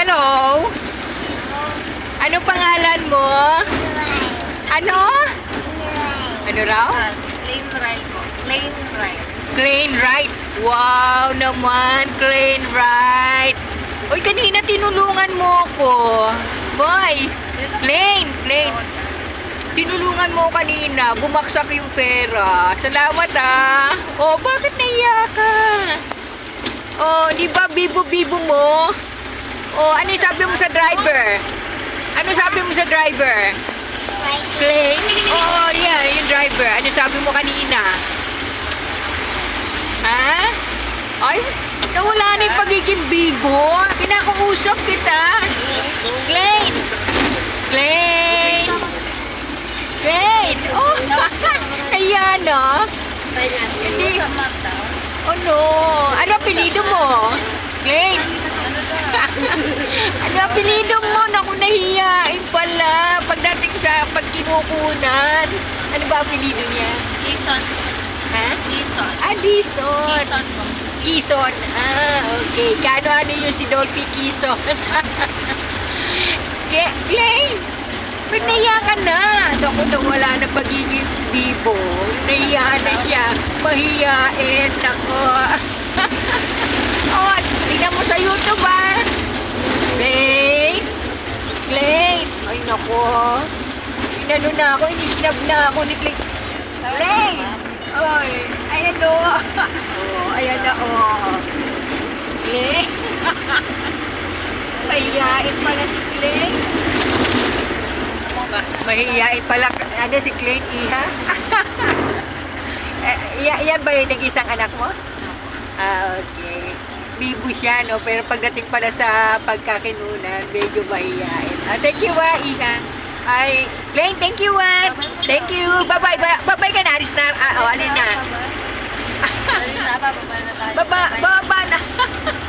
Hello. Ano pangalan mo? Ano? Ano raw? Plain rice po. Plain rice. Clean right. Wow naman, clean right. Uy, kanina tinulungan mo ko. Boy, plain, plain. Tinulungan mo kanina, bumaksak yung pera. Salamat ah. Oh, bakit naiya ka? Oh, di ba bibo-bibo mo? Oh, ano yung sabi mo sa driver? Ano sabi mo sa driver? Oo, oh, yeah, yung driver. Ano sabi mo kanina? Ha? Ay, nawala na yung pagiging bibo. Kinakausap kita. Plain! Plain! Plain! Oh, ayan. Hindi. Sa map daw. Oh no. Ano apelido mo? Plain! Ano to? ano apelido mo? Naku, nahihiyain pala. Pagdating sa pagkinukunan. Ano ba apelido niya? Quezon. Ha? Quezon. Ah, Dison. Quezon po. Kison. Ah, okay. Kano ano yung si Dolphy Kison? Ke- Clay! Ba't naiya ka na? Naku, nawala na pagiging bibo. Naiya na siya. Mahiyain. Naku. oh, tingnan mo sa YouTube ah. Clay! Naku. Inano na ako, inisnab na ako ni Clay. Clay! Oy, ayan o. Oh, ayan na oh. Clay. Mahihain pala si Clay. Ma- Mahihain pala. Ano si Clay, iha? eh, iya- yan ba yung nag-isang anak mo? Ah, okay. Bibo siya, no? Pero pagdating pala sa pagkakinunan, medyo mahihain. Ah, thank you, ah, iha. Ay, Glenn, thank you, ah. Thank you. Bye-bye. Bye-bye ka na, Aris na. Ah, oh, alin na? Ayun na, bababa na tayo. Baba, baba.